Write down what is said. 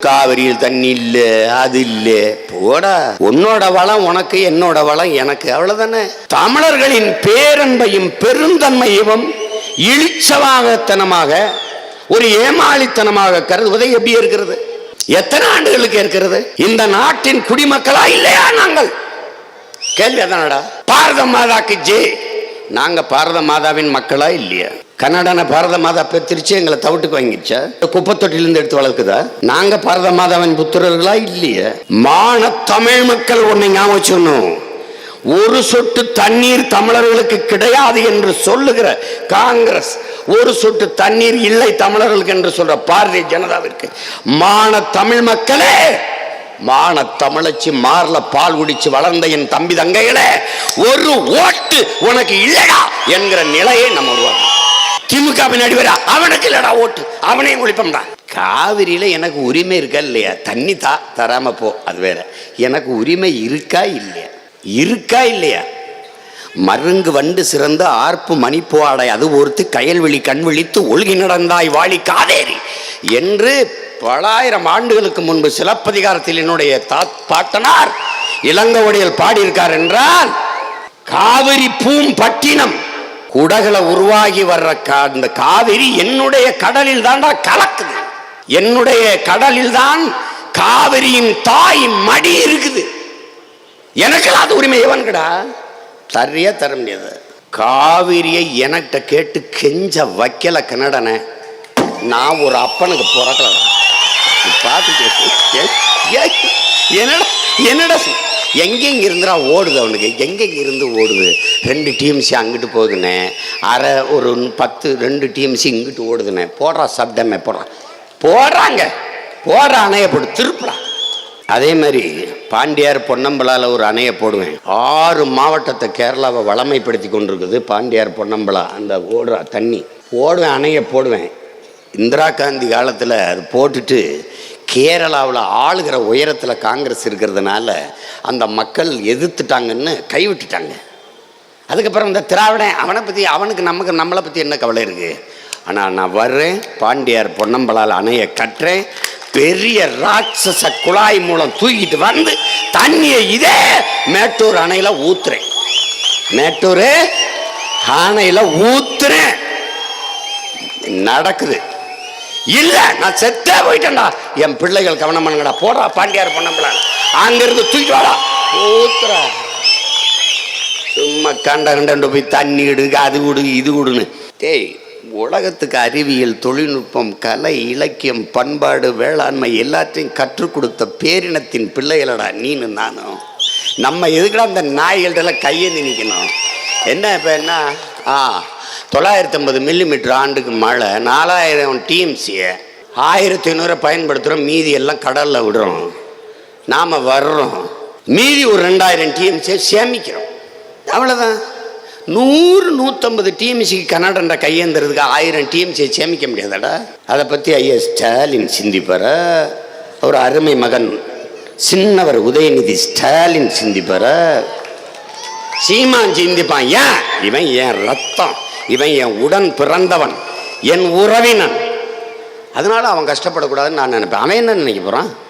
காவிரியில் தண்ணி இல்ல அது இல்ல. போடா. உன்னோட வளம் உனக்கு என்னோட வளம் எனக்கு. அவ்வளவுதானே? தமிழர்களின் பேரன்பையும் பெருந்தன்மையும் இழிச்சவாகத்தனமாக ஒரு ஏமாளித்தனமாக கருதுவதை எப்படி இருக்கிறது எத்தனை ஆண்டுகளுக்கு இருக்கிறது இந்த நாட்டின் குடிமக்களா இல்லையா நாங்கள்? கேள்வி அதானடா. பாரத மாதாக்கு ஜே நாங்க பாரத மாதாவின் மக்களா இல்லையா? கன்னடான பாரத மாதா பெற்றிருச்சு எங்களை தவிட்டுக்கு வாங்கிச்சா குப்பத்தொட்டிலிருந்து எடுத்து வளர்க்குதா? நாங்க பாரத மாதாவின் புத்திரர்களா இல்லையா? மான தமிழ் மக்கள் ஒன்னை ஞாபகம் வச்சுக்கணும். ஒரு சொட்டு தண்ணீர் தமிழர்களுக்கு கிடையாது என்று சொல்லுகிற காங்கிரஸ் ஒரு சொட்டு தண்ணீர் இல்லை தமிழர்களுக்கு என்று சொல்ற பாரதிய ஜனதாவிற்கு. மான தமிழ் மக்களே! மான தமிழச்சி மார்ல பால் குடிச்சு வளர்ந்த என் தம்பி தங்கைகளே ஒரு ஓட்டு உனக்கு இல்லடா என்கிற நிலையை நம்ம உருவாக்கணும். திமுக பின்னாடி வர அவனுக்கு இல்லடா ஓட்டு. அவனையும் ஒழிப்போம்டா காவிரியில எனக்கு உரிமை இருக்கா இல்லையா? தண்ணி தா தராம போ. அது வேற. எனக்கு உரிமை இருக்கா இல்லையா? இருக்கா இல்லையா? மருங்கு வண்டு சிறந்த ஆர்ப்பு மணிப்போடை அது ஒருத்து கயல்வெளி கண் விழித்து ஒழுகி நடந்தாய் வாழி காதேரி என்று பலாயிரம் ஆண்டுகளுக்கு முன்பு சிலப்பதிகாரத்தில் என்னுடைய தா- பாட்டனார் இளங்கவடியில் பாடியிருக்கார் என்றால் காவிரி பூம் பட்டினம் குடகளை உருவாகி வர்ற அந்த காவிரி என்னுடைய கடலில் தான்டா கலக்குது. என்னுடைய கடலில் தான் காவிரியின் தாய் மடி இருக்குது. எனக்கு அது உரிமை எவன்கடா? சரியா தர முடியாது. காவிரியை எனக்கிட்ட கேட்டு கெஞ்ச வைக்கல கன்னடனை. நான் ஒரு அப்பனுக்கு பிறக்கலடா பார்த்துட்டு என்னடா என்னடா எங்கெங்க இருந்துடா ஓடுது அவனுக்கு? எங்கெங்க இருந்து ஓடுது? ரெண்டு டீம்ஸ் அங்கிட்டு போகுதுண்ணே. அரை ஒரு பத்து ரெண்டு டீம்ஸ் இங்கிட்டு ஓடுதுண்ணே. போடுறா சப்தமே போடுறான் போடுறாங்க. போடுற அணையை போட்டு திருப்புறான் அதே மாதிரி பாண்டியார் பொன்னம்பலால ஒரு அணையை போடுவேன். ஆறு மாவட்டத்தை கேரளாவை வளமைப்படுத்தி கொண்டிருக்குது பாண்டியார் பொன்னம்பலா. அந்த ஓடுற தண்ணி. ஓடுவேன் அணையை போடுவேன். இந்திரா காந்தி காலத்தில் அது போட்டுட்டு கேரளாவில் ஆளுகிற உயரத்தில் காங்கிரஸ் இருக்கிறதுனால அந்த மக்கள் எதிர்த்துட்டாங்கன்னு கைவிட்டுட்டாங்க. அதுக்கப்புறம் இந்த திராவிடன் அவனை பற்றி அவனுக்கு நமக்கு நம்மளை பற்றி என்ன கவலை இருக்குது ஆனால் நான் வர்றேன் பாண்டியார் பொன்னம்பலால் அணையை கட்டுறேன் பெரிய ராட்சச குழாய் மூலம் தூக்கிட்டு வந்து தண்ணியை இதே மேட்டூர் அணையில் ஊத்துறேன். மேட்டூர் அணையில் ஊத்துறேன். நடக்குது. இல்ல நான் செத்தே போயிட்டேன்டா. என் பிள்ளைகள் கவனம் பண்ணுங்கடா. போடா பாண்டியார் பொன்னம்பலால் அங்கிருந்து தூக்கிட்டு வாடா. ஊத்துறா. சும்மா கண்ட கண்டு போய் தண்ணி இடு அது விடு இது விடுன்னு டேய் உலகத்துக்கு அறிவியல் தொழில்நுட்பம் கலை இலக்கியம் பண்பாடு வேளாண்மை எல்லாத்தையும் கற்றுக் கொடுத்த பேரினத்தின் பிள்ளைகளடா நீனு நானும். நம்ம எதுக்குடா அந்த நாய்கள்டெல்லாம் கையேந்தி நிற்கணும் என்ன இப்போ என்ன? ஆ தொள்ளாயிரத்தி ஐம்பது மில்லிமீட்டர் ஆண்டுக்கு மழை நாலாயிரம் டிஎம்சியை ஆயிரத்தி ஐநூறை பயன்படுத்துகிறோம் மீதி எல்லாம் கடலில் விடுறோம். நாம் வர்றோம். மீதி ஒரு ரெண்டாயிரம் டிஎம்சியை சேமிக்கிறோம். அவ்வளோதான் நூறு நூற்றம்பது டிஎம்சிக்கு கன்னடன்ற கையேந்துறதுக்கு ஆயிரம் டிஎம்சியை சேமிக்க முடியாதடா? அதை பற்றி ஐயா ஸ்டாலின் சிந்திப்பார? அவர் அருமை மகன் சின்னவர் உதயநிதி ஸ்டாலின் சிந்திப்பார? சீமான் சிந்திப்பான். ஏன்? இவன் என் ரத்தம்? இவன் என் உடன் பிறந்தவன் என் உறவினன். அதனால் அவன் கஷ்டப்படக்கூடாதுன்னு நான் நினைப்பேன். அவன் என்ன நினைக்க போகிறான்